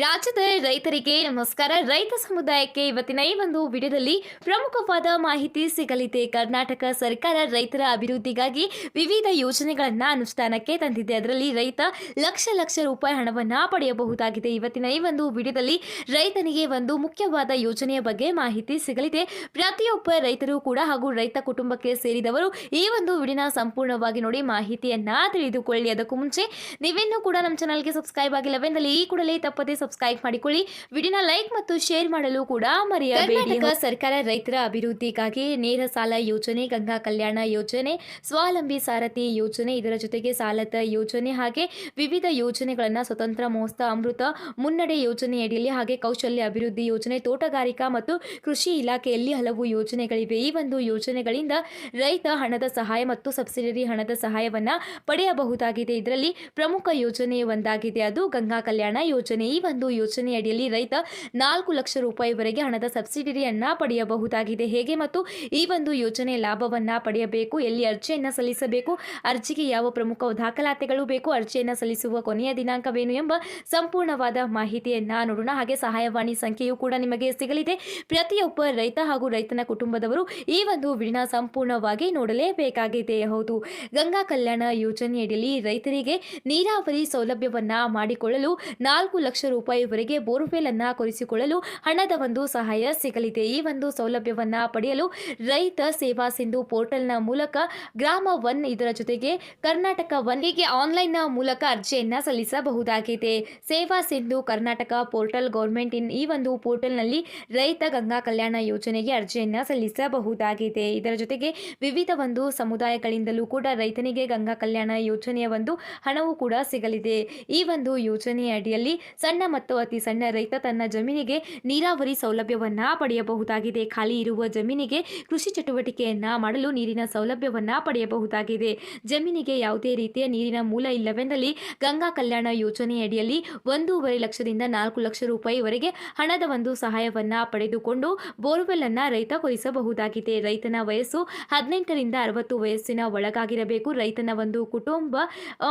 ರಾಜ್ಯದ ರೈತರಿಗೆ ನಮಸ್ಕಾರ. ರೈತ ಸಮುದಾಯಕ್ಕೆ ಇವತ್ತಿನ ಈ ಒಂದು ವಿಡಿಯೋದಲ್ಲಿ ಪ್ರಮುಖವಾದ ಮಾಹಿತಿ ಸಿಗಲಿದೆ. ಕರ್ನಾಟಕ ಸರ್ಕಾರ ರೈತರ ಅಭಿವೃದ್ಧಿಗಾಗಿ ವಿವಿಧ ಯೋಜನೆಗಳನ್ನು ಅನುಷ್ಠಾನಕ್ಕೆ ತಂದಿದೆ. ಅದರಲ್ಲಿ ರೈತ ಲಕ್ಷ ಲಕ್ಷ ರೂಪಾಯಿ ಹಣವನ್ನು ಪಡೆಯಬಹುದಾಗಿದೆ. ಇವತ್ತಿನ ಈ ಒಂದು ವಿಡಿಯೋದಲ್ಲಿ ರೈತನಿಗೆ ಒಂದು ಮುಖ್ಯವಾದ ಯೋಜನೆಯ ಬಗ್ಗೆ ಮಾಹಿತಿ ಸಿಗಲಿದೆ. ಪ್ರತಿಯೊಬ್ಬ ರೈತರು ಕೂಡ ಹಾಗೂ ರೈತ ಕುಟುಂಬಕ್ಕೆ ಸೇರಿದವರು ಈ ಒಂದು ವಿಡಿಯೋನ ಸಂಪೂರ್ಣವಾಗಿ ನೋಡಿ ಮಾಹಿತಿಯನ್ನು ತಿಳಿದುಕೊಳ್ಳಿ. ಅದಕ್ಕೂ ಮುಂಚೆ ನೀವಿನ್ನೂ ಕೂಡ ನಮ್ಮ ಚಾನಲ್ಗೆ ಸಬ್ಸ್ಕ್ರೈಬ್ ಆಗಿಲ್ಲವೆಂದಲ್ಲಿ ಈ ಕೂಡಲೇ ತಪ್ಪದೇ ಸಬ್ಸ್ಕ್ರೈಬ್ ಮಾಡಿಕೊಳ್ಳಿ. ವಿಡಿಯೋನ ಲೈಕ್ ಮತ್ತು ಶೇರ್ ಮಾಡಲು ಕೂಡ ಮರೆಯಬೇಡಿ. ಸರ್ಕಾರ ರೈತರ ಅಭಿವೃದ್ಧಿಗಾಗಿ ನೇರ ಸಾಲ ಯೋಜನೆ, ಗಂಗಾ ಕಲ್ಯಾಣ ಯೋಜನೆ, ಸ್ವಾವಲಂಬಿ ಸಾರಥಿ ಯೋಜನೆ, ಇದರ ಜೊತೆಗೆ ಸಾಲದ ಯೋಜನೆ ಹಾಗೆ ವಿವಿಧ ಯೋಜನೆಗಳನ್ನು ಸ್ವತಂತ್ರ ಮೋಸ್ತ ಅಮೃತ ಮುನ್ನಡೆ ಯೋಜನೆಯಡಿಯಲ್ಲಿ ಹಾಗೆ ಕೌಶಲ್ಯ ಅಭಿವೃದ್ಧಿ ಯೋಜನೆ, ತೋಟಗಾರಿಕಾ ಮತ್ತು ಕೃಷಿ ಇಲಾಖೆಯಲ್ಲಿ ಹಲವು ಯೋಜನೆಗಳಿವೆ. ಈ ಒಂದು ಯೋಜನೆಗಳಿಂದ ರೈತ ಹಣದ ಸಹಾಯ ಮತ್ತು ಸಬ್ಸಿಡರಿ ಹಣದ ಸಹಾಯವನ್ನು ಪಡೆಯಬಹುದಾಗಿದೆ. ಇದರಲ್ಲಿ ಪ್ರಮುಖ ಯೋಜನೆ ಒಂದಾಗಿದೆ. ಅದು ಗಂಗಾ ಕಲ್ಯಾಣ ಯೋಜನೆ. ಈ ಒಂದು ಯೋಜನೆಯಡಿಯಲ್ಲಿ ರೈತ ನಾಲ್ಕು ಲಕ್ಷ ರೂಪಾಯಿವರೆಗೆ ಹಣದ ಸಬ್ಸಿಡಿಯನ್ನ ಪಡೆಯಬಹುದಾಗಿದೆ. ಹೇಗೆ ಮತ್ತು ಈ ಒಂದು ಯೋಜನೆ ಲಾಭವನ್ನ ಪಡೆಯಬೇಕು? ಎಲ್ಲಿ ಅರ್ಜಿಯನ್ನ ಸಲ್ಲಿಸಬೇಕು? ಅರ್ಜಿಗೆ ಯಾವ ಪ್ರಮುಖ ದಾಖಲಾತಿಗಳು ಬೇಕು? ಅರ್ಜಿಯನ್ನ ಸಲ್ಲಿಸುವ ಕೊನೆಯ ದಿನಾಂಕವೇನು ಎಂಬ ಸಂಪೂರ್ಣವಾದ ಮಾಹಿತಿಯನ್ನ ನೋಡೋಣ. ಹಾಗೆ ಸಹಾಯವಾಣಿ ಸಂಖ್ಯೆಯು ಕೂಡ ನಿಮಗೆ ಸಿಗಲಿದೆ. ಪ್ರತಿಯೊಬ್ಬ ರೈತ ಹಾಗೂ ರೈತನ ಕುಟುಂಬದವರು ಈ ಒಂದು ವಿಡಿನ ಸಂಪೂರ್ಣವಾಗಿ ನೋಡಲೇಬೇಕಾಗಿದೆ. ಹೌದು. ಗಂಗಾ ಕಲ್ಯಾಣ ಯೋಜನೆಯಡಿಯಲ್ಲಿ ರೈತರಿಗೆ ನೀರಾವರಿ ಸೌಲಭ್ಯವನ್ನ ಮಾಡಿಕೊಳ್ಳಲು ನಾಲ್ಕು ಲಕ್ಷ ರೂಪಾಯಿವರೆಗೆ ಬೋರ್ವೆಲ್ ಅನ್ನು ಕೊರಿಸಿಕೊಳ್ಳಲು ಹಣದ ಒಂದು ಸಹಾಯ ಸಿಗಲಿದೆ. ಈ ಒಂದು ಸೌಲಭ್ಯವನ್ನು ಪಡೆಯಲು ರೈತ ಸೇವಾ ಸಿಂಧು ಪೋರ್ಟಲ್ನ ಮೂಲಕ ಗ್ರಾಮ ಒನ್ ಇದರ ಜೊತೆಗೆ ಕರ್ನಾಟಕ ಒನ್ ಹೀಗೆ ಆನ್ಲೈನ್ನ ಮೂಲಕ ಅರ್ಜಿಯನ್ನ ಸಲ್ಲಿಸಬಹುದಾಗಿದೆ. Seva Sindhu Karnataka portal government in ಈ ಒಂದು ಪೋರ್ಟಲ್ನಲ್ಲಿ ರೈತ ಗಂಗಾ ಕಲ್ಯಾಣ ಯೋಜನೆಗೆ ಅರ್ಜಿಯನ್ನ ಸಲ್ಲಿಸಬಹುದಾಗಿದೆ. ಇದರ ಜೊತೆಗೆ ವಿವಿಧ ಒಂದು ಸಮುದಾಯಗಳಿಂದಲೂ ಕೂಡ ರೈತನಿಗೆ ಗಂಗಾ ಕಲ್ಯಾಣ ಯೋಜನೆಯ ಒಂದು ಹಣವು ಕೂಡ ಸಿಗಲಿದೆ. ಈ ಒಂದು ಯೋಜನೆಯ ಅಡಿಯಲ್ಲಿ ಸಣ್ಣ ಮತ್ತು ಅತಿ ಸಣ್ಣ ರೈತ ತನ್ನ ಜಮೀನಿಗೆ ನೀರಾವರಿ ಸೌಲಭ್ಯವನ್ನ ಪಡೆಯಬಹುದಾಗಿದೆ. ಖಾಲಿ ಇರುವ ಜಮೀನಿಗೆ ಕೃಷಿ ಚಟುವಟಿಕೆಯನ್ನ ಮಾಡಲು ನೀರಿನ ಸೌಲಭ್ಯವನ್ನ ಪಡೆಯಬಹುದಾಗಿದೆ. ಜಮೀನಿಗೆ ಯಾವುದೇ ರೀತಿಯ ನೀರಿನ ಮೂಲ ಇಲ್ಲವೆಂದಲ್ಲಿ ಗಂಗಾ ಕಲ್ಯಾಣ ಯೋಜನೆಯಡಿಯಲ್ಲಿ ಒಂದೂವರೆ ಲಕ್ಷದಿಂದ ನಾಲ್ಕು ಲಕ್ಷ ರೂಪಾಯಿವರೆಗೆ ಹಣದ ಒಂದು ಸಹಾಯವನ್ನ ಪಡೆದುಕೊಂಡು ಬೋರ್ವೆಲ್ ಅನ್ನ ರೈತ ಕೊರಿಸಬಹುದಾಗಿದೆ ರೈತನ ವಯಸ್ಸು ಹದಿನೆಂಟರಿಂದ ಅರವತ್ತು ವಯಸ್ಸಿನ ಒಳಗಾಗಿರಬೇಕು. ರೈತನ ಒಂದು ಕುಟುಂಬ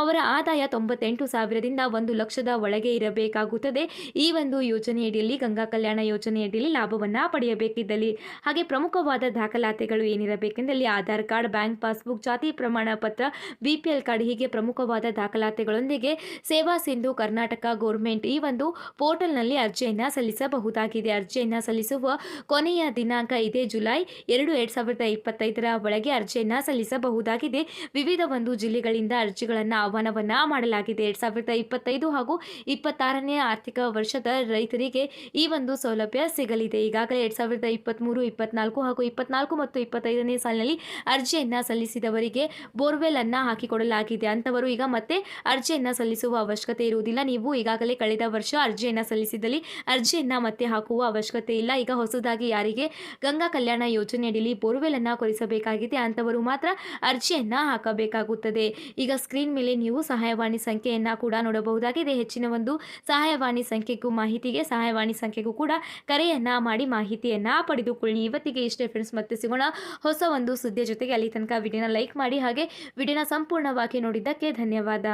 ಅವರ ಆದಾಯ ತೊಂಬತ್ತೆಂಟು ಸಾವಿರದಿಂದ ಒಂದು ಲಕ್ಷದ ಒಳಗೆ ಇರಬೇಕಾಗುತ್ತದೆ. ಈ ಒಂದು ಯೋಜನೆಯಡಿಯಲ್ಲಿ ಗಂಗಾ ಕಲ್ಯಾಣ ಯೋಜನೆಯಡಿಯಲ್ಲಿ ಲಾಭವನ್ನ ಪಡೆಯಬೇಕಿದ್ದಲ್ಲಿ. ಹಾಗೆ ಪ್ರಮುಖವಾದ ದಾಖಲಾತಿಗಳು ಏನಿರಬೇಕೆಂದಲ್ಲಿ ಆಧಾರ್ ಕಾರ್ಡ್, ಬ್ಯಾಂಕ್ ಪಾಸ್ಬುಕ್, ಜಾತಿ ಪ್ರಮಾಣ ಪತ್ರ ಬಿಪಿಎಲ್ ಕಾರ್ಡ್ ಹೀಗೆ ಪ್ರಮುಖವಾದ ದಾಖಲಾತಿಗಳೊಂದಿಗೆ ಸೇವಾ ಸಿಂಧು, ಕರ್ನಾಟಕ ಗೌರ್ಮೆಂಟ್ ಈ ಒಂದು ಪೋರ್ಟಲ್ನಲ್ಲಿ ಅರ್ಜಿಯನ್ನು ಸಲ್ಲಿಸಬಹುದಾಗಿದೆ. ಅರ್ಜಿಯನ್ನು ಸಲ್ಲಿಸುವ ಕೊನೆಯ ದಿನಾಂಕ ಇದೇ ಜುಲೈ ಎರಡು ಎರಡು ಸಾವಿರದ ಇಪ್ಪತ್ತೈದರ ಒಳಗೆ ಅರ್ಜಿಯನ್ನು ಸಲ್ಲಿಸಬಹುದಾಗಿದೆ. ವಿವಿಧ ಒಂದು ಜಿಲ್ಲೆಗಳಿಂದ ಅರ್ಜಿಗಳನ್ನು ಆಹ್ವಾನವನ್ನು ಮಾಡಲಾಗಿದೆ. ಎರಡು ಸಾವಿರದ ಇಪ್ಪತ್ತೈದು ಹಾಗೂ ಇಪ್ಪತ್ತಾರನೇ ಆರ್ಥಿಕ ವರ್ಷದ ರೈತರಿಗೆ ಈ ಒಂದು ಸೌಲಭ್ಯ ಸಿಗಲಿದೆ. ಈಗಾಗಲೇ ಎರಡ್ ಸಾವಿರದ ಇಪ್ಪತ್ತ್ಮೂರು ಇಪ್ಪತ್ನಾಲ್ಕು ಹಾಗೂ ಇಪ್ಪತ್ನಾಲ್ಕು ಮತ್ತು ಇಪ್ಪತ್ತೈದನೇ ಸಾಲಿನಲ್ಲಿ ಅರ್ಜಿಯನ್ನು ಸಲ್ಲಿಸಿದವರಿಗೆ ಬೋರ್ವೆಲ್ ಅನ್ನು ಹಾಕಿಕೊಡಲಾಗಿದೆ. ಅಂತವರು ಈಗ ಮತ್ತೆ ಅರ್ಜಿಯನ್ನು ಸಲ್ಲಿಸುವ ಅವಶ್ಯಕತೆ ಇರುವುದಿಲ್ಲ. ನೀವು ಈಗಾಗಲೇ ಕಳೆದ ವರ್ಷ ಅರ್ಜಿಯನ್ನು ಸಲ್ಲಿಸಿದಲ್ಲಿ ಅರ್ಜಿಯನ್ನು ಮತ್ತೆ ಹಾಕುವ ಅವಶ್ಯಕತೆ ಇಲ್ಲ. ಈಗ ಹೊಸದಾಗಿ ಯಾರಿಗೆ ಗಂಗಾ ಕಲ್ಯಾಣ ಯೋಜನೆಯಡಿಯಲ್ಲಿ ಬೋರ್ವೆಲ್ ಅನ್ನು ಕೊರಿಸಬೇಕಾಗಿದೆ. ಅಂತವರು ಮಾತ್ರ ಅರ್ಜಿಯನ್ನು ಹಾಕಬೇಕಾಗುತ್ತದೆ. ಈಗ ಸ್ಕ್ರೀನ್ ಮೇಲೆ ನೀವು ಸಹಾಯವಾಣಿ ಸಂಖ್ಯೆಯನ್ನು ಕೂಡ ನೋಡಬಹುದಾಗಿದೆ. ಹೆಚ್ಚಿನ ಒಂದು ಸಹಾಯವಾಣಿ ಸಂಖ್ಯೆಗೂ ಮಾಹಿತಿಗೆ ಸಹಾಯವಾಣಿ ಸಂಖ್ಯೆಗೂ ಕೂಡ ಕರೆಯನ್ನ ಮಾಡಿ ಮಾಹಿತಿಯನ್ನ ಪಡೆದುಕೊಳ್ಳಿ. ಇವತ್ತಿಗೆ ಇಷ್ಟೇ ಫ್ರೆಂಡ್ಸ್ ಮತ್ತೆ ಸಿಗೋಣ ಹೊಸ ಒಂದು ಸುದ್ದಿಯ ಜೊತೆಗೆ. ಅಲ್ಲಿ ತನಕ ವಿಡಿಯೋನ ಲೈಕ್ ಮಾಡಿ, ಹಾಗೆ ವಿಡಿಯೋನ ಸಂಪೂರ್ಣವಾಗಿ ನೋಡಿದ್ದಕ್ಕೆ ಧನ್ಯವಾದ.